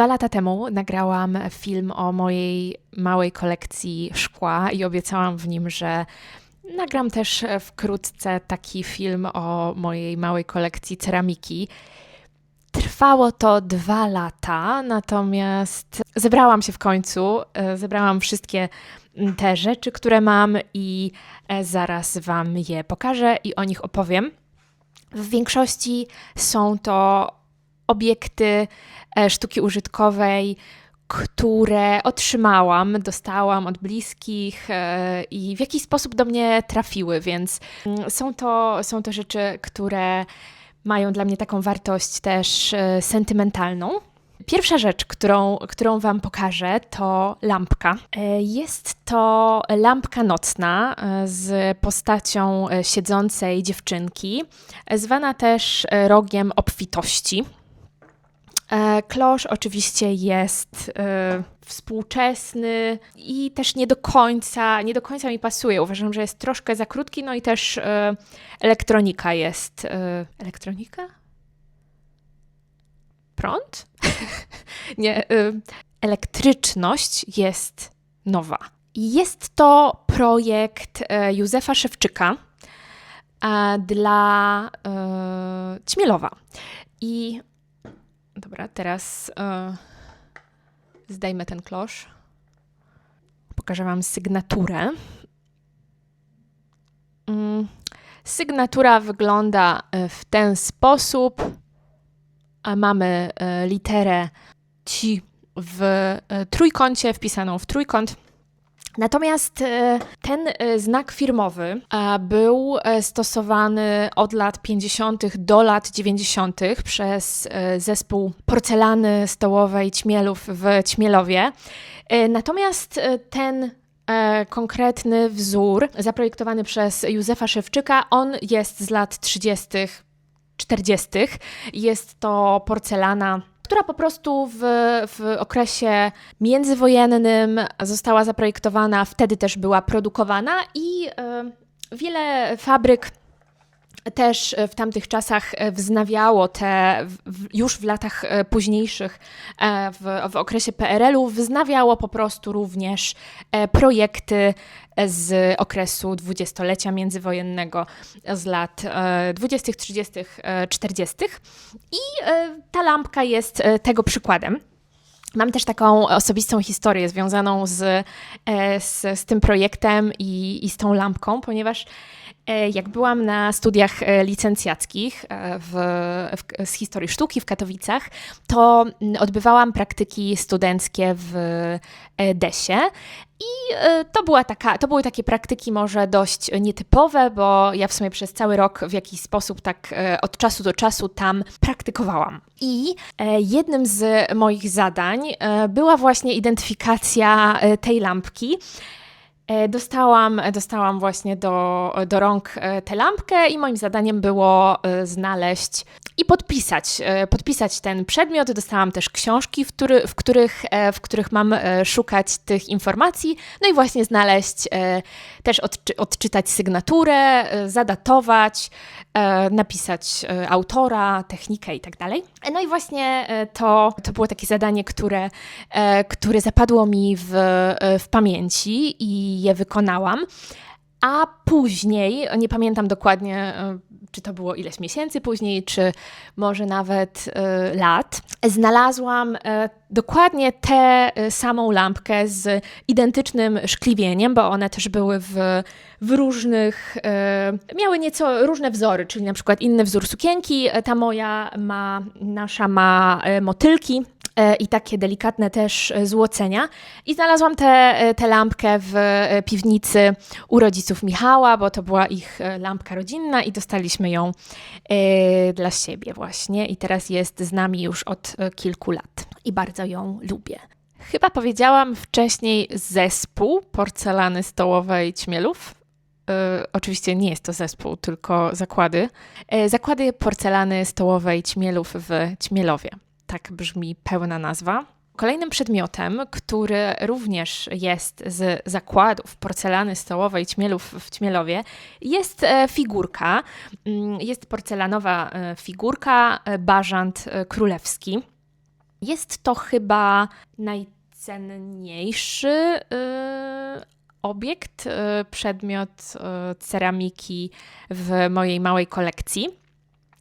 Dwa lata temu nagrałam film o mojej małej kolekcji szkła i obiecałam w nim, że nagram też wkrótce taki film o mojej małej kolekcji ceramiki. Trwało to dwa lata, natomiast zebrałam się w końcu, e, zebrałam wszystkie te rzeczy, które mam i e, zaraz Wam je pokażę i o nich opowiem. W większości są to obiekty e, sztuki użytkowej, które otrzymałam, dostałam od bliskich i w jakiś sposób do mnie trafiły, więc mm, są to, są to rzeczy, które mają dla mnie taką wartość też e, sentymentalną. Pierwsza rzecz, którą, którą Wam pokażę, to lampka. E, jest to lampka nocna e, z postacią siedzącej dziewczynki, zwana też rogiem obfitości. E, klosz oczywiście jest e, współczesny i też nie do końca, nie do końca mi pasuje. Uważam, że jest troszkę za krótki, no i też e, elektronika jest. elektronika? Prąd? nie. elektryczność jest nowa. Jest to projekt Józefa Szewczyka dla Ćmielowa. I Dobra, teraz uh, zdejmę ten klosz. Pokażę Wam sygnaturę. Mm, sygnatura wygląda e, w ten sposób. A mamy e, literę ci w trójkącie, wpisaną w trójkąt. Natomiast e, ten e, znak firmowy e, był stosowany od lat 50. do lat 90. przez zespół porcelany stołowej Ćmielów w Ćmielowie. Natomiast ten konkretny wzór zaprojektowany przez Józefa Szewczyka, on jest z lat 30. 40. Jest to porcelana która po prostu w, w okresie międzywojennym została zaprojektowana, wtedy też była produkowana i y, wiele fabryk też w tamtych czasach wznawiało te, już w latach e, późniejszych, e, w, w okresie PRL-u, wznawiało po prostu również e, projekty z okresu dwudziestolecia międzywojennego z lat 20., 30., 40. I ta lampka jest tego przykładem. Mam też taką osobistą historię związaną z, z, z tym projektem i, i z tą lampką, ponieważ E, jak byłam na studiach e, licencjackich e, w, w, z historii sztuki w Katowicach, to odbywałam praktyki studenckie w Desie i to, była taka, to były takie praktyki może dość nietypowe, bo ja w sumie przez cały rok w jakiś sposób tak od czasu do czasu tam praktykowałam. I jednym z moich zadań była właśnie identyfikacja tej lampki. E, dostałam, dostałam właśnie do, do rąk e, tę lampkę i moim zadaniem było e, znaleźć i podpisać, podpisać ten przedmiot. Dostałam też książki, w, który, w, których, w których mam szukać tych informacji, no i właśnie znaleźć, też odczy, odczytać sygnaturę, zadatować, napisać autora, technikę i tak dalej. No i właśnie to, to było takie zadanie, które, które zapadło mi w, w pamięci i je wykonałam. A później, nie pamiętam dokładnie, e, czy to było ileś miesięcy później, czy może nawet y, lat, znalazłam y, dokładnie tę samą lampkę z identycznym szkliwieniem, bo one też były w, w różnych, miały nieco różne wzory, czyli na przykład inny wzór sukienki, ta moja ma, nasza ma motylki. E, i takie delikatne też e, złocenia. I znalazłam tę te lampkę w e, piwnicy u rodziców Michała, bo to była ich lampka rodzinna i dostaliśmy ją dla siebie właśnie. I teraz jest z nami już od kilku lat i bardzo ją lubię. Chyba powiedziałam wcześniej zespół porcelany stołowej Ćmielów. oczywiście nie jest to zespół, tylko zakłady. zakłady porcelany stołowej Ćmielów w Ćmielowie tak brzmi pełna nazwa. Kolejnym przedmiotem, który również jest z zakładów porcelany stołowej Ćmielów w Ćmielowie, jest e, figurka. Mm, jest porcelanowa e, figurka, e, bażant królewski. Jest to chyba najcenniejszy obiekt, przedmiot ceramiki w mojej małej kolekcji.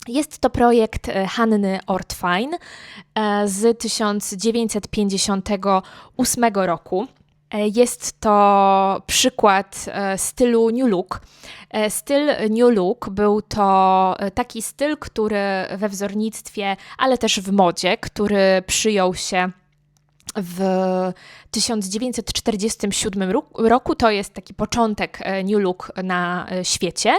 Jest to projekt Hanny Ortwein z 1958 roku. E, jest to przykład e, stylu New Look. E, styl New Look był to taki styl, który we wzornictwie, ale też w modzie, który przyjął się w 1947 roku. To jest taki początek New Look na świecie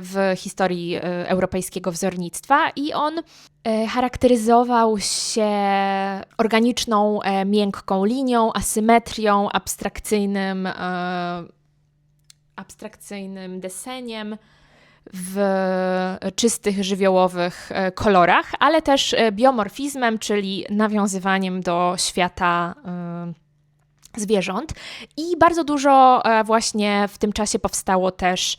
w historii europejskiego wzornictwa i on E, charakteryzował się organiczną, e, miękką linią, asymetrią, abstrakcyjnym, e, abstrakcyjnym deseniem w czystych, żywiołowych kolorach, ale też biomorfizmem, czyli nawiązywaniem do świata zwierząt. I bardzo dużo właśnie w tym czasie powstało też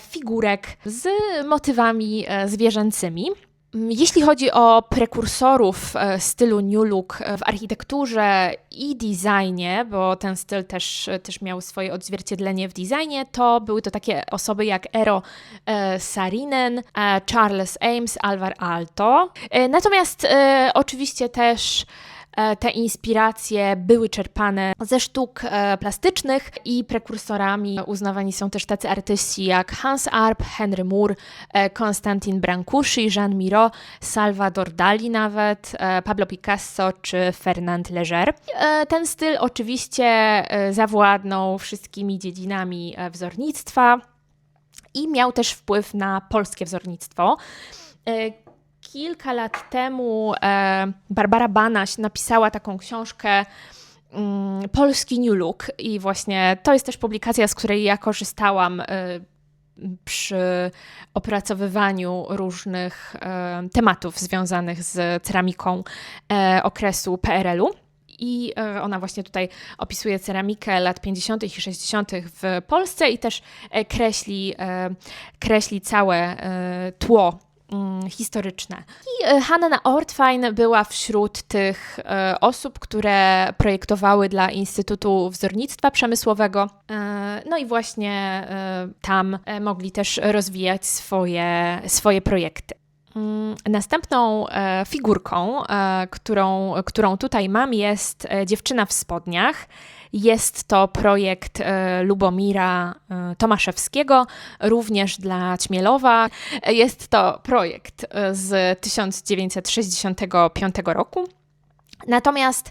figurek z motywami zwierzęcymi. Mm, jeśli chodzi o prekursorów e, stylu New Look w architekturze i designie, bo ten styl też, też miał swoje odzwierciedlenie w designie, to były to takie osoby jak Eero e, Sarinen, e, Charles Ames, Alvar Aalto. Natomiast oczywiście też E, te inspiracje były czerpane ze sztuk e, plastycznych i prekursorami uznawani są też tacy artyści jak Hans Arp, Henry Moore, e, Konstantin Brancusi, Jean Miro, Salvador Dali nawet, Pablo Picasso czy Fernand Leger. Ten styl oczywiście zawładnął wszystkimi dziedzinami wzornictwa i miał też wpływ na polskie wzornictwo kilka lat temu e, Barbara Banaś napisała taką książkę mm, Polski New Look i właśnie to jest też publikacja, z której ja korzystałam e, przy opracowywaniu różnych e, tematów związanych z ceramiką okresu PRL-u. I ona właśnie tutaj opisuje ceramikę lat 50. i 60. w Polsce i też kreśli, kreśli całe tło historyczne. I e, Hanna Ortwein była wśród tych e, osób, które projektowały dla Instytutu Wzornictwa Przemysłowego. E, no i właśnie tam mogli też rozwijać swoje, swoje projekty. Mm, następną figurką, którą, którą tutaj mam, jest dziewczyna w spodniach. Jest to projekt e, Lubomira e, Tomaszewskiego, również dla Ćmielowa. Jest to projekt e, z 1965 roku. Natomiast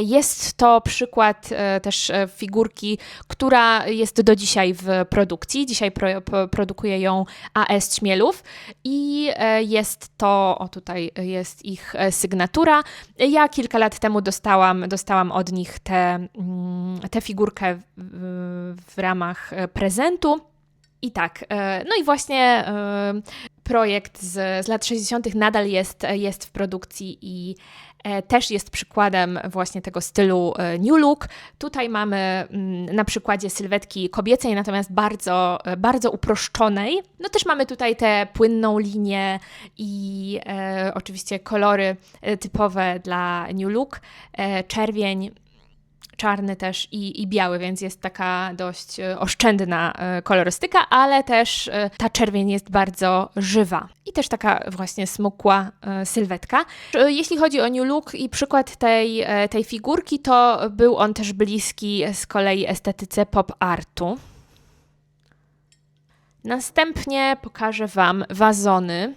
jest to przykład też figurki, która jest do dzisiaj w produkcji. Dzisiaj pro, produkuje ją AS Ćmielów i jest to, o tutaj jest ich sygnatura. Ja kilka lat temu dostałam, dostałam od nich tę te figurkę w, w ramach prezentu. I tak, no i właśnie projekt z, z lat 60. nadal jest, jest w produkcji i E, też jest przykładem właśnie tego stylu e, New Look. Tutaj mamy mm, na przykładzie sylwetki kobiecej, natomiast bardzo, e, bardzo uproszczonej. No też mamy tutaj tę płynną linię i e, oczywiście kolory typowe dla New Look. E, czerwień, czarny też i, i biały, więc jest taka dość e, oszczędna e, kolorystyka, ale też e, ta czerwień jest bardzo żywa i też taka właśnie smukła sylwetka. Jeśli chodzi o New Look i przykład tej, tej figurki, to był on też bliski z kolei estetyce pop artu. Następnie pokażę Wam wazony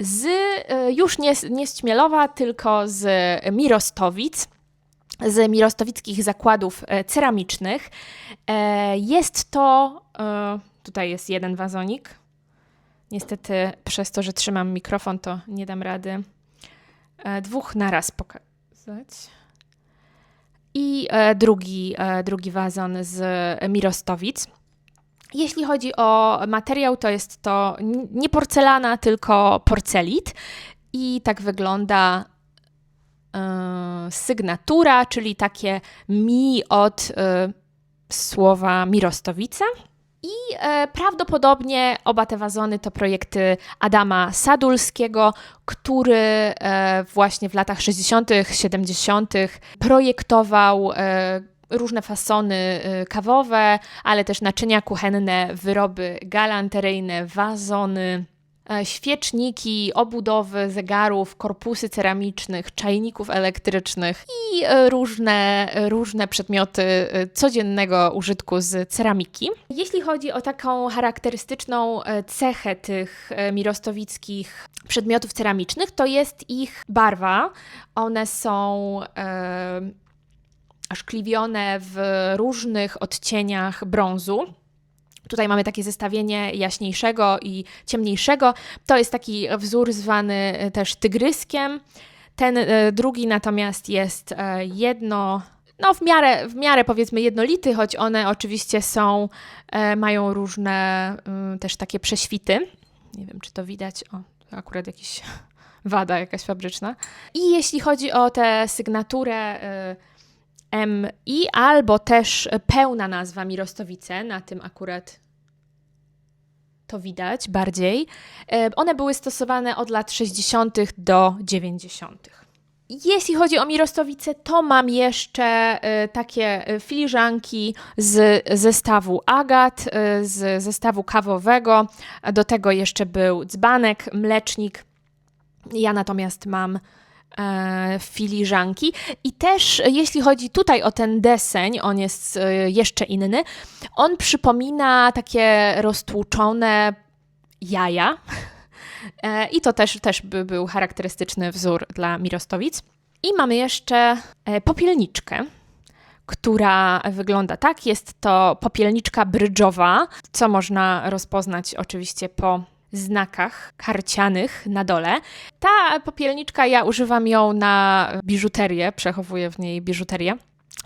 z już nie, nie z Ćmielowa, tylko z Mirostowic z mirostowickich zakładów e, ceramicznych. E, jest to, e, tutaj jest jeden wazonik. Niestety przez to, że trzymam mikrofon, to nie dam rady dwóch naraz pokazać. I drugi, drugi wazon z Mirostowic. Jeśli chodzi o materiał, to jest to nie porcelana, tylko porcelit. I tak wygląda sygnatura, czyli takie mi od y, słowa Mirostowice. I e, prawdopodobnie oba te wazony to projekty Adama Sadulskiego, który e, właśnie w latach 60., 70. projektował e, różne fasony e, kawowe, ale też naczynia kuchenne, wyroby galanteryjne, wazony. E, świeczniki, obudowy zegarów, korpusy ceramicznych, czajników elektrycznych i e, różne, różne przedmioty e, codziennego użytku z ceramiki. Jeśli chodzi o taką charakterystyczną cechę tych mirostowickich przedmiotów ceramicznych, to jest ich barwa. One są e, szkliwione w różnych odcieniach brązu. Tutaj mamy takie zestawienie jaśniejszego i ciemniejszego. To jest taki wzór zwany e, też tygryskiem. Ten e, drugi natomiast jest e, jedno, no w miarę, w miarę powiedzmy jednolity, choć one oczywiście są, mają różne też takie prześwity. Nie wiem, czy to widać. O, to akurat jakiś wada jakaś fabryczna. I jeśli chodzi o tę sygnaturę MI, albo też pełna nazwa Mirostowice, na tym akurat to widać bardziej. E, one były stosowane od lat 60. do 90. Jeśli chodzi o Mirostowice, to mam jeszcze e, takie e, filiżanki z zestawu agat, z zestawu kawowego. Do tego jeszcze był dzbanek, mlecznik. Ja natomiast mam filiżanki. I też jeśli chodzi tutaj o ten deseń, on jest e, jeszcze inny, on przypomina takie roztłuczone jaja. E, I to też, też by był charakterystyczny wzór dla Mirostowic. I mamy jeszcze e, popielniczkę, która wygląda tak. Jest to popielniczka brydżowa, co można rozpoznać oczywiście po znakach karcianych na dole. Ta popielniczka, ja używam ją na biżuterię, przechowuję w niej biżuterię.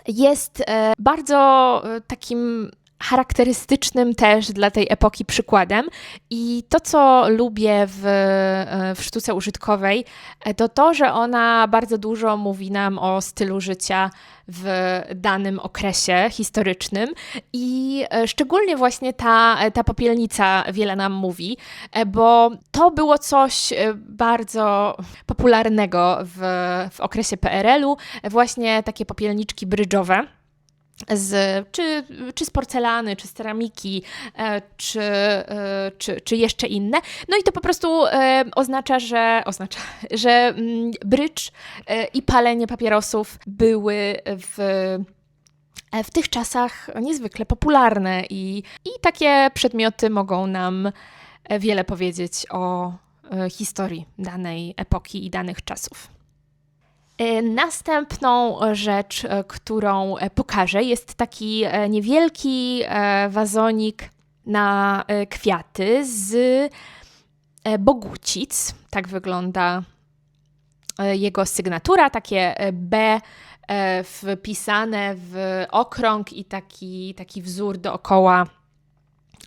Jest e, bardzo e, takim charakterystycznym też dla tej epoki przykładem. I to, co lubię w, e, w sztuce użytkowej, e, to to, że ona bardzo dużo mówi nam o stylu życia w danym okresie historycznym. I e, szczególnie właśnie ta, ta popielnica wiele nam mówi, bo to było coś bardzo popularnego w, w okresie PRL-u, właśnie takie popielniczki brydżowe z, czy, czy z porcelany, czy z ceramiki, e, czy, e, czy, czy jeszcze inne. No i to po prostu e, oznacza, że, oznacza, że mm, brycz i palenie papierosów były w w tych czasach niezwykle popularne i, i takie przedmioty mogą nam wiele powiedzieć o historii danej epoki i danych czasów. E, następną rzecz, e, którą e, pokażę, jest taki niewielki wazonik na kwiaty z bogucic. Tak wygląda jego sygnatura, takie B wpisane w okrąg i taki, taki wzór dookoła,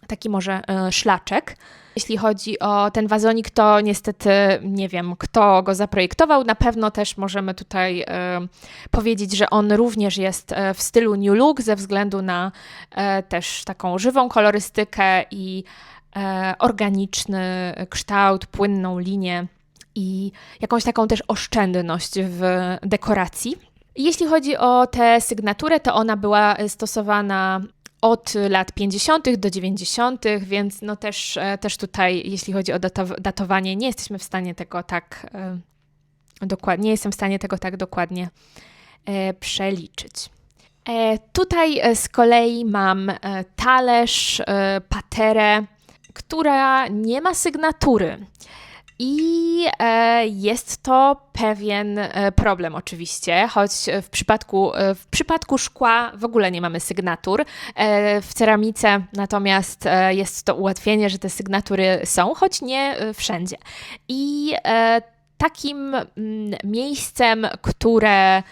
taki może szlaczek. Jeśli chodzi o ten wazonik, to niestety nie wiem, kto go zaprojektował. Na pewno też możemy tutaj e, powiedzieć, że on również jest e, w stylu New Look ze względu na e, też taką żywą kolorystykę i e, organiczny kształt, płynną linię i jakąś taką też oszczędność w dekoracji. Jeśli chodzi o tę sygnaturę, to ona była stosowana od lat 50. do 90., więc no też, e, też tutaj, jeśli chodzi o datowanie, nie jesteśmy w stanie tego tak e, dokładnie, nie jestem w stanie tego tak dokładnie e, przeliczyć. Tutaj z kolei mam talerz, paterę, która nie ma sygnatury. I e, jest to pewien e, problem oczywiście, choć w przypadku, e, w przypadku szkła w ogóle nie mamy sygnatur. W ceramice natomiast jest to ułatwienie, że te sygnatury są, choć nie wszędzie. I takim mm, miejscem, które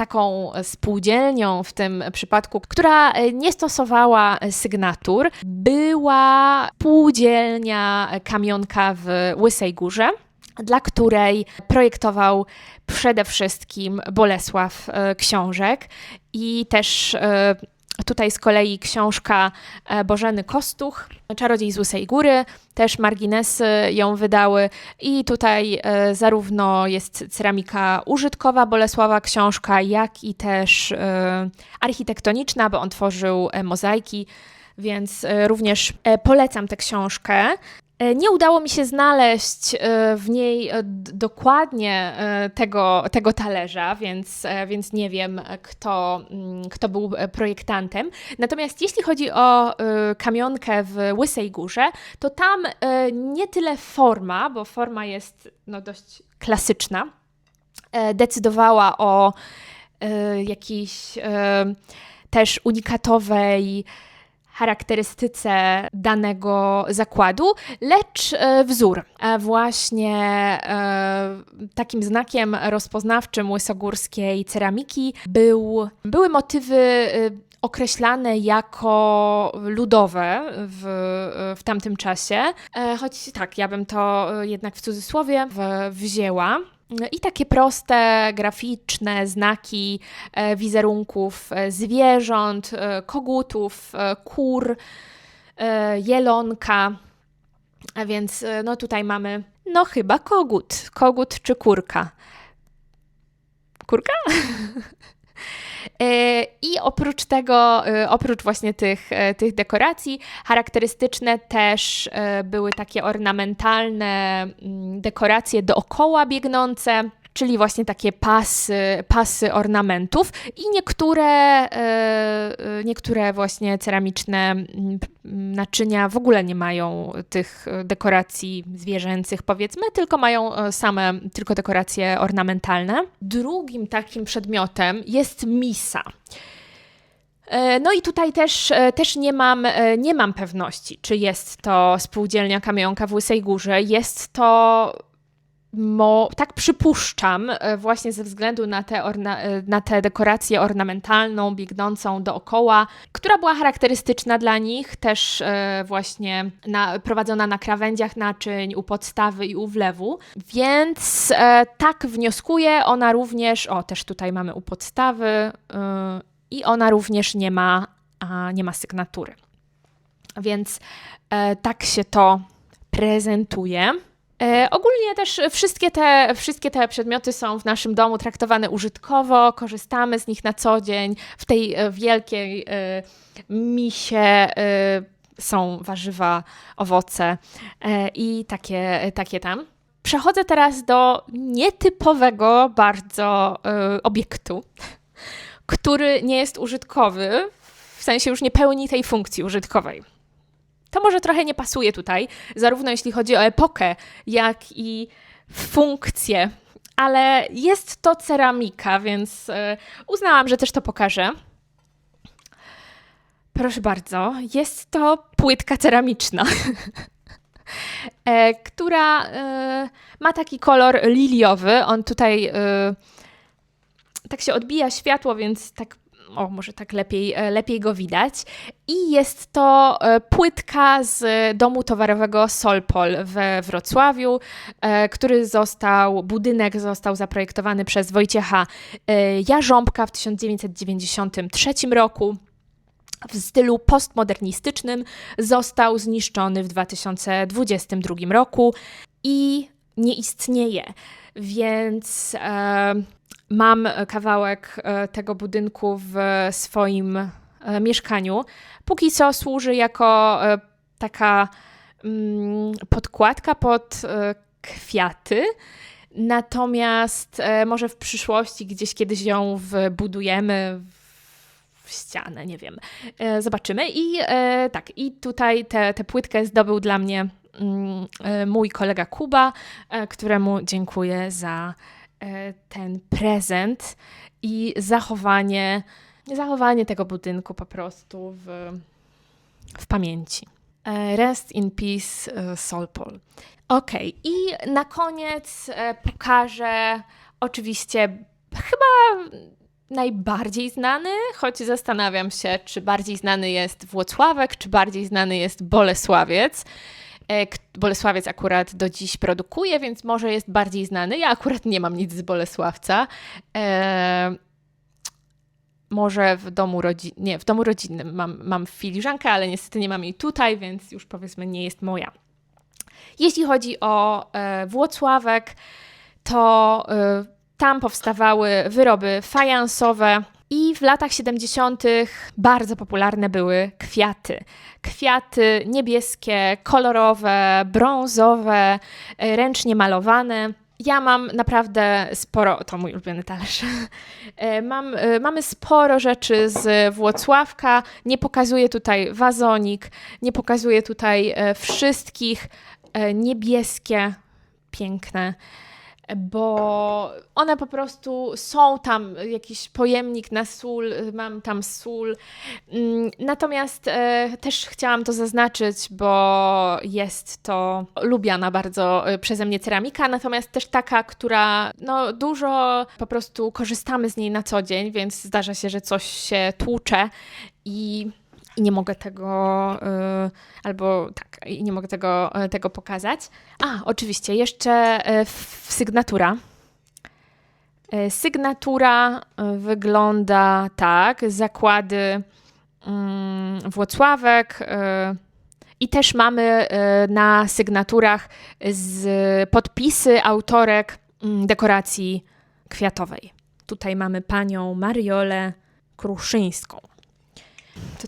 taką spółdzielnią w tym przypadku, która nie stosowała sygnatur, była spółdzielnia kamionka w Łysej Górze dla której projektował przede wszystkim Bolesław e, Książek i też e, Tutaj z kolei książka e, Bożeny Kostuch, Czarodziej z Łysej Góry, też marginesy ją wydały i tutaj e, zarówno jest ceramika użytkowa Bolesława Książka, jak i też e, architektoniczna, bo on tworzył mozaiki, więc również polecam tę książkę. E, nie udało mi się znaleźć e, w niej e, dokładnie tego, tego talerza, więc, więc nie wiem, kto, mm, kto był projektantem. Natomiast jeśli chodzi o kamionkę w Łysej Górze, to tam nie tyle forma, bo forma jest no, dość klasyczna, decydowała o jakiejś też unikatowej charakterystyce danego zakładu, lecz e, wzór. E, właśnie e, takim znakiem rozpoznawczym łysogórskiej ceramiki był, były motywy określane jako ludowe w, w tamtym czasie, choć tak, ja bym to jednak w cudzysłowie wzięła. I takie proste, graficzne znaki e, wizerunków e, zwierząt, e, kogutów, kur, jelonka. A więc no tutaj mamy, no chyba kogut, kogut czy kurka. Kurka? E, I oprócz tego, e, oprócz właśnie tych, e, tych dekoracji, charakterystyczne też były takie ornamentalne mm, dekoracje dookoła biegnące czyli właśnie takie pasy, pasy ornamentów i niektóre, e, e, niektóre właśnie ceramiczne naczynia w ogóle nie mają tych dekoracji zwierzęcych powiedzmy, tylko mają e, same tylko dekoracje ornamentalne. Drugim takim przedmiotem jest misa. No i tutaj też, też nie, mam, nie mam pewności, czy jest to spółdzielnia Kamionka w Łysej Górze. Jest to Mo, tak przypuszczam, e, właśnie ze względu na tę orna, e, te dekorację ornamentalną, biegnącą dookoła, która była charakterystyczna dla nich, też e, właśnie na, prowadzona na krawędziach naczyń, u podstawy i u wlewu. Więc tak wnioskuję, ona również, o też tutaj mamy u podstawy, e, i ona również nie ma, nie ma sygnatury. Więc tak się to prezentuje. E, ogólnie też wszystkie te, wszystkie te przedmioty są w naszym domu traktowane użytkowo, korzystamy z nich na co dzień. W tej e, wielkiej e, misie są warzywa, owoce i takie, takie tam. Przechodzę teraz do nietypowego bardzo obiektu, który nie jest użytkowy, w sensie już nie pełni tej funkcji użytkowej. To może trochę nie pasuje tutaj, zarówno jeśli chodzi o epokę, jak i funkcję, ale jest to ceramika, więc e, uznałam, że też to pokażę. Proszę bardzo, jest to płytka ceramiczna, e, która e, ma taki kolor liliowy. On tutaj tak się odbija światło, więc tak o może tak lepiej, e, lepiej go widać. I jest to e, płytka z domu towarowego Solpol we Wrocławiu, e, który został, budynek został zaprojektowany przez Wojciecha Jarząbka w 1993 roku w stylu postmodernistycznym został zniszczony w 2022 roku i nie istnieje. Więc e, mam kawałek e, tego budynku w swoim e, mieszkaniu. Póki co służy jako e, taka mm, podkładka pod kwiaty. Natomiast może w przyszłości gdzieś kiedyś ją wbudujemy w ścianę, nie wiem. Zobaczymy. I tak, i tutaj tę płytkę zdobył dla mnie mm, mój kolega Kuba, któremu dziękuję za E, ten prezent i zachowanie, zachowanie tego budynku po prostu w, w pamięci. E, rest in peace, e, Solpol. Ok, i na koniec pokażę oczywiście chyba najbardziej znany, choć zastanawiam się, czy bardziej znany jest Włocławek, czy bardziej znany jest Bolesławiec. E, Bolesławiec akurat do dziś produkuje, więc może jest bardziej znany. Ja akurat nie mam nic z Bolesławca. E, może w domu rodzinnym, nie, w domu rodzinnym mam, mam filiżankę, ale niestety nie mam jej tutaj, więc już powiedzmy nie jest moja. Jeśli chodzi o e, Włocławek, to e, tam powstawały wyroby fajansowe i w latach 70. bardzo popularne były kwiaty. Kwiaty niebieskie, kolorowe, brązowe, e, ręcznie malowane. Ja mam naprawdę sporo, to mój ulubiony talerz. E, mam, e, mamy sporo rzeczy z Włocławka. Nie pokazuję tutaj wazonik, nie pokazuję tutaj wszystkich niebieskie, piękne bo one po prostu są tam, jakiś pojemnik na sól, mam tam sól. Mm, natomiast e, też chciałam to zaznaczyć, bo jest to lubiana bardzo e, przeze mnie ceramika, natomiast też taka, która no, dużo po prostu korzystamy z niej na co dzień, więc zdarza się, że coś się tłucze i i nie mogę tego, y, albo tak, i nie mogę tego, y, tego pokazać. A, oczywiście, jeszcze y, sygnatura. Sygnatura wygląda tak, zakłady mm, Włocławek i też mamy na sygnaturach z podpisy autorek mm, dekoracji kwiatowej. Tutaj mamy panią Mariolę Kruszyńską.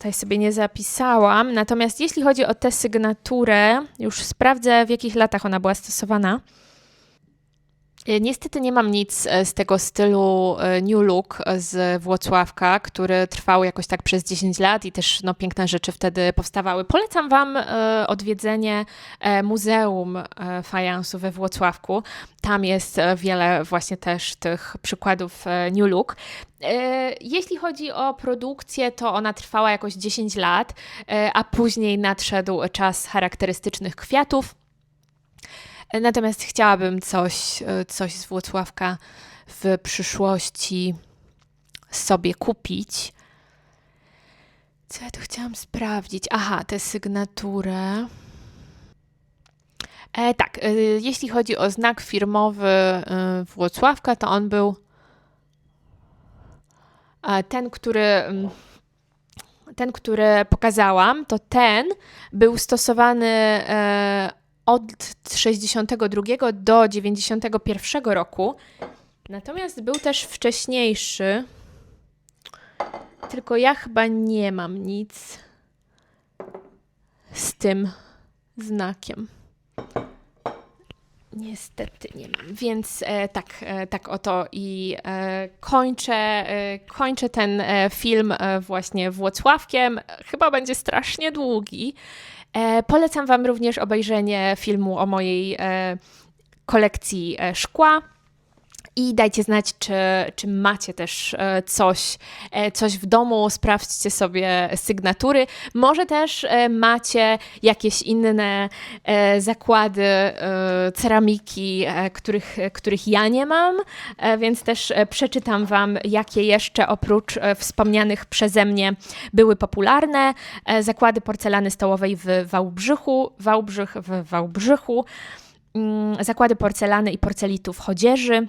Tutaj sobie nie zapisałam. Natomiast jeśli chodzi o tę sygnaturę, już sprawdzę, w jakich latach ona była stosowana. E, niestety nie mam nic e, z tego stylu e, New Look z Włocławka, który trwał jakoś tak przez 10 lat i też no, piękne rzeczy wtedy powstawały. Polecam Wam odwiedzenie Muzeum Fajansu we Włocławku. Tam jest wiele właśnie też tych przykładów New Look. Jeśli chodzi o produkcję, to ona trwała jakoś 10 lat, a później nadszedł czas charakterystycznych kwiatów. Natomiast chciałabym coś, e, coś z Włocławka w przyszłości sobie kupić. Co ja tu chciałam sprawdzić? Aha, tę sygnaturę. E, tak, e, jeśli chodzi o znak firmowy e, Włocławka, to on był e, ten, który mm, ten, który pokazałam, to ten był stosowany e, od 62 do 91 roku. Natomiast był też wcześniejszy, tylko ja chyba nie mam nic z tym znakiem. Niestety nie mam. Więc e, tak, e, tak oto i e, kończę, e, kończę ten e, film e, właśnie Włocławkiem. Chyba będzie strasznie długi. E, polecam Wam również obejrzenie filmu o mojej e, kolekcji e, szkła. I dajcie znać, czy, czy macie też e, coś, e, coś w domu, sprawdźcie sobie sygnatury. Może też e, macie jakieś inne zakłady ceramiki, których, których ja nie mam, więc też przeczytam Wam, jakie jeszcze oprócz wspomnianych przeze mnie były popularne. Zakłady porcelany stołowej w Wałbrzychu, Wałbrzych w Wałbrzychu, mm, zakłady porcelany i porcelitów chodzieży.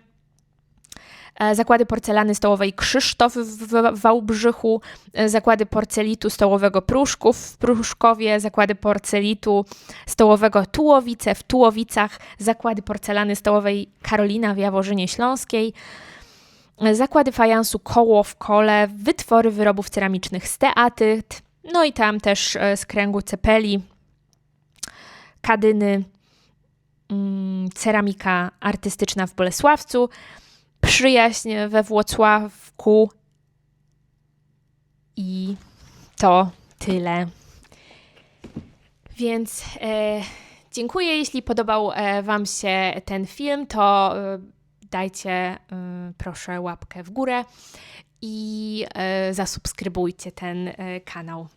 E, zakłady porcelany stołowej Krzysztof w Wałbrzychu, e, zakłady porcelitu stołowego Pruszków w Pruszkowie, zakłady porcelitu stołowego Tułowice w Tułowicach, zakłady porcelany stołowej Karolina w Jaworzynie Śląskiej, e, zakłady fajansu Koło w Kole, wytwory wyrobów ceramicznych z Teatyt, no i tam też z kręgu Cepeli, Kadyny, mm, ceramika artystyczna w Bolesławcu, przyjaźń we Włocławku. I to tyle. Więc e, dziękuję. Jeśli podobał e, Wam się ten film, to e, dajcie e, proszę łapkę w górę i zasubskrybujcie ten kanał.